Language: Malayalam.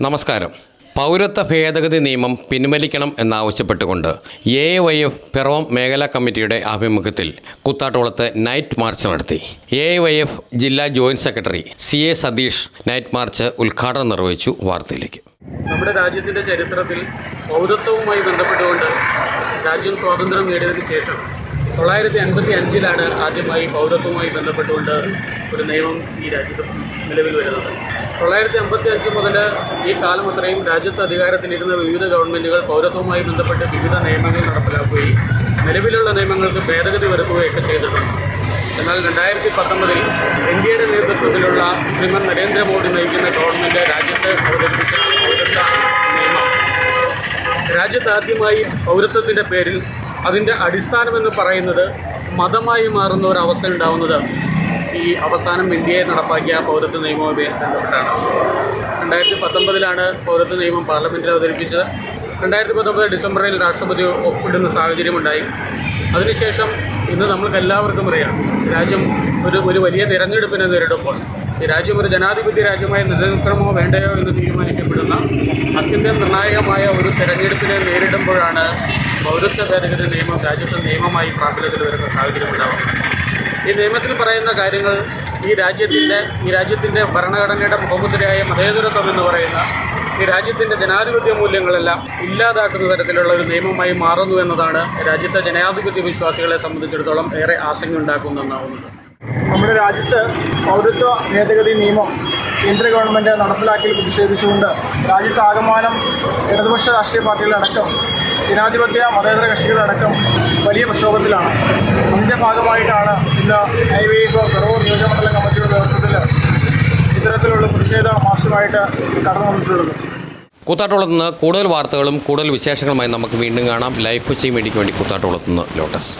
നമസ്കാരം. പൗരത്വ ഭേദഗതി നിയമം പിൻവലിക്കണം എന്നാവശ്യപ്പെട്ടുകൊണ്ട് എ വൈ എഫ് പിറവം മേഖലാ കമ്മിറ്റിയുടെ ആഭിമുഖ്യത്തിൽ കുത്താട്ടോളത്ത് നൈറ്റ് മാർച്ച് നടത്തി. എ വൈ എഫ് ജില്ലാ joint secretary C A Satheesh night march ഉദ്ഘാടനം നിർവഹിച്ചു വാർത്തയിലേക്ക്. നമ്മുടെ രാജ്യത്തിന്റെ ചരിത്രത്തിൽ പൗരത്വവുമായി ബന്ധപ്പെട്ടുകൊണ്ട് രാജ്യം സ്വാതന്ത്ര്യം നേടിയതിനു ശേഷം തൊള്ളായിരത്തി അൻപത്തി അഞ്ചിലാണ് ആദ്യമായി പൗരത്വവുമായി ബന്ധപ്പെട്ടുകൊണ്ട് ഒരു നിയമം ഈ രാജ്യത്ത് നിലവിൽ വരുന്നത്. തൊള്ളായിരത്തി അമ്പത്തി അഞ്ച് മുതൽ ഈ കാലം അത്രയും രാജ്യത്ത് അധികാരത്തിലിരുന്ന വിവിധ ഗവൺമെന്റുകൾ പൗരത്വവുമായി ബന്ധപ്പെട്ട് വിവിധ നിയമങ്ങൾ നടപ്പിലാക്കുകയും നിലവിലുള്ള നിയമങ്ങൾക്ക് ഭേദഗതി വരുത്തുകയൊക്കെ ചെയ്തിട്ടുണ്ട്. എന്നാൽ രണ്ടായിരത്തി പത്തൊമ്പതിൽ ഇന്ത്യയുടെ നേതൃത്വത്തിലുള്ള ശ്രീമൻ നരേന്ദ്രമോദി നയിക്കുന്ന ഗവൺമെന്റ് രാജ്യത്തെ അവതരിപ്പിച്ച പൗരത്വ നിയമം. രാജ്യത്ത് ആദ്യമായി പൗരത്വത്തിന്റെ പേരിൽ അതിന്റെ അടിസ്ഥാനമെന്ന് പറയുന്നത് മതമായി മാറുന്ന ഒരു അവസ്ഥ ഉണ്ടാവുന്നത് ഈ അവസാനം ഇന്ത്യയെ നടപ്പാക്കിയ പൗരത്വ നിയമവുമായി ബന്ധപ്പെട്ടാണ്. രണ്ടായിരത്തി പത്തൊമ്പതിലാണ് പൗരത്വ നിയമം പാർലമെന്റിൽ അവതരിപ്പിച്ചത്. രണ്ടായിരത്തി പത്തൊമ്പത് ഡിസംബറിൽ രാഷ്ട്രപതി ഒപ്പിടുന്ന സാഹചര്യമുണ്ടായി. അതിനുശേഷം ഇന്ന് നമ്മൾക്ക് എല്ലാവർക്കും അറിയാം രാജ്യം ഒരു ഒരു വലിയ തിരഞ്ഞെടുപ്പിനെ നേരിടുമ്പോൾ രാജ്യം ഒരു ജനാധിപത്യ രാജ്യമായി നിലനിൽക്കണമോ വേണ്ടയോ എന്ന് തീരുമാനിക്കപ്പെടുന്ന അത്യന്തം നിർണായകമായ ഒരു തെരഞ്ഞെടുപ്പിനെ നേരിടുമ്പോഴാണ് പൗരത്വ ഭേദഗതി നിയമം രാജ്യത്തെ നിയമമായി പ്രാബല്യത്തിൽ വരുന്ന സാഹചര്യം ഉണ്ടാവുന്നത്. ഈ നിയമത്തിൽ പറയുന്ന കാര്യങ്ങൾ ഈ രാജ്യത്തിന്റെ ഈ രാജ്യത്തിന്റെ ഭരണഘടനയുടെ മുഖമുദ്രയായ മതേതരത്വം എന്ന് പറയുന്ന ഈ രാജ്യത്തിന്റെ ജനാധിപത്യ മൂല്യങ്ങളെല്ലാം ഇല്ലാതാക്കുന്ന തരത്തിലുള്ള ഒരു നിയമമായി മാറുന്നു എന്നതാണ് രാജ്യത്തെ ജനാധിപത്യ വിശ്വാസികളെ സംബന്ധിച്ചിടത്തോളം ഏറെ ആശങ്ക ഉണ്ടാക്കുന്നതെന്നാവുന്നത് നമ്മുടെ രാജ്യത്ത് പൗരത്വ ഭേദഗതി നിയമം കേന്ദ്ര ഗവൺമെന്റ് നടപ്പിലാക്കിയിൽ പ്രതിഷേധിച്ചുകൊണ്ട് രാജ്യത്ത് ആകമാനം ഇടതുപക്ഷ രാഷ്ട്രീയ പാർട്ടികളടക്കം ജനാധിപത്യ മതേതര കക്ഷികളടക്കം വലിയ പ്രക്ഷോഭത്തിലാണ്. അതിന്റെ ഭാഗമായിട്ടാണ് ഇന്ന് ഹൈവേക്ക് പിറവൂർ നിയോജകമണ്ഡല കമ്മിറ്റിയുടെ നേതൃത്വത്തിൽ ഇത്തരത്തിലുള്ള പ്രതിഷേധ മാർച്ചുമായിട്ട് കടന്നു വന്നിട്ടുള്ളത്. കൂത്താട്ടോളത്ത് നിന്ന് കൂടുതൽ വാർത്തകളും കൂടുതൽ വിശേഷങ്ങളുമായി നമുക്ക് വീണ്ടും കാണാം. ലൈഫ് ഉച്ചയും വേണ്ടിക്ക് വേണ്ടി കൂത്താട്ടോളത്ത് നിന്ന് ലോട്ടസ്.